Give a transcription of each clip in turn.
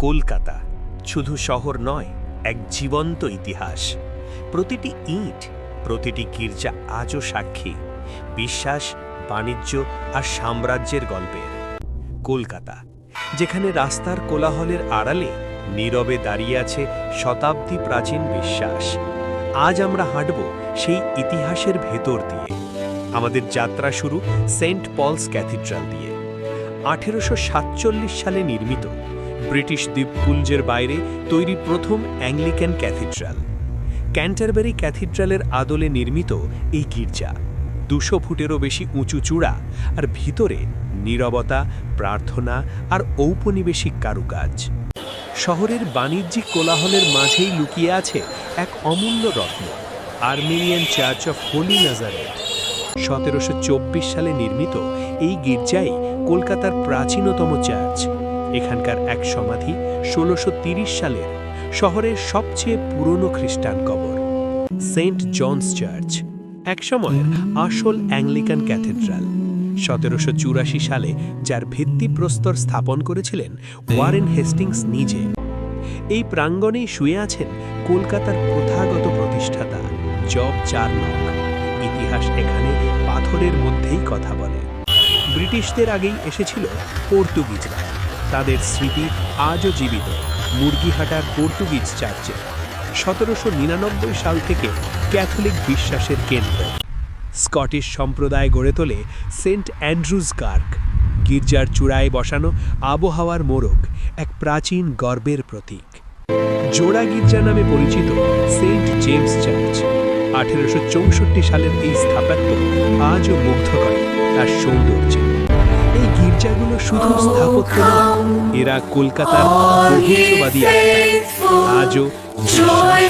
কলকাতা শুধু শহর নয়, এক জীবন্ত ইতিহাস। প্রতিটি ইট, প্রতিটি গির্জা আজও সাক্ষী। বিশ্বাস, বাণিজ্য আর সাম্রাজ্যের গল্পের। কলকাতা, যেখানে রাস্তার কোলাহলের আড়ালে নীরবে দাঁড়িয়ে আছে শতাব্দী প্রাচীন বিশ্বাস। আজ আমরা হাঁটব সেই ইতিহাসের ভেতর দিয়ে। আমাদের যাত্রা শুরু সেন্ট পলস ক্যাথিড্রাল দিয়ে। আঠেরোশো সাতচল্লিশ সালে নির্মিত ব্রিটিশ দ্বীপপুঞ্জের বাইরে তৈরি প্রথম অ্যাংলিক্যান ক্যাথিড্রাল। ক্যান্টারবেরি ক্যাথিড্রালের আদলে নির্মিত এই গির্জা, দুশো ফুটেরও বেশি উঁচু চূড়া আর ভিতরে নীরবতা, প্রার্থনা আর ঔপনিবেশিক কারুকাজ। শহরের বাণিজ্যিক কোলাহলের মাঝেই লুকিয়ে আছে এক অমূল্য রত্ন, Armenian church of holy Nazareth সতেরোশো সালে নির্মিত এই গির্জাই কলকাতার প্রাচীনতম চার্চ। এখানকার এক সমাধি ষোলোশো সালের শহরের সবচেয়ে পুরনো খ্রিস্টান কবর, সেন্ট জনস চার্চ একসময়ের আসল অ্যাংলিকান ক্যাথেড্রাল। সতেরোশো চুরাশি সালে যার ভিত্তিপ্রস্তর স্থাপন করেছিলেন ওয়ারেন হেস্টিংস নিজে, এই প্রাঙ্গণেই শুয়ে আছেন কলকাতার প্রথাগত প্রতিষ্ঠাতা জব চার্নক ইতিহাস এখানে পাথরের মধ্যেই কথা বলে। ব্রিটিশদের আগেই এসেছিল পর্তুগিজরা। তাদের স্মৃতি আজও জীবিত। মুরগিহাটার পর্তুগিজ চার্চে। সতেরোশো নিরানব্বই সাল থেকে ক্যাথলিক বিশ্বাসের কেন্দ্র। স্কটিশ সম্প্রদায় গড়ে তোলে সেন্ট অ্যান্ড্রুজ কার্ক গির্জার চূড়ায় বসানো আবহাওয়ার মোড়ক এক প্রাচীন গর্বের প্রতীক। জোড়া গির্জা নামে পরিচিত সেন্ট জেমস চার্চ। আঠেরোশো চৌষট্টি সালের এই স্থাপত্য আজও মুগ্ধ করে তার সৌন্দর্য। এই গির্জাগুলো শুধু স্থাপত্য নয় এরা কলকাতার রহস্যবাদী আজও সময়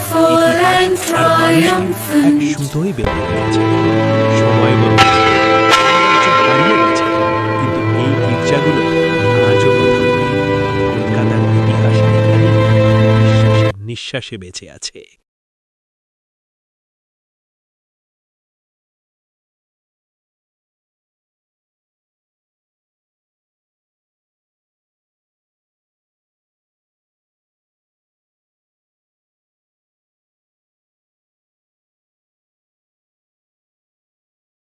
হারিয়ে গেছে। কিন্তু এই গির্জাগুলো কলকাতার ইতিহাস নিঃশ্বাসে বেঁচে আছে।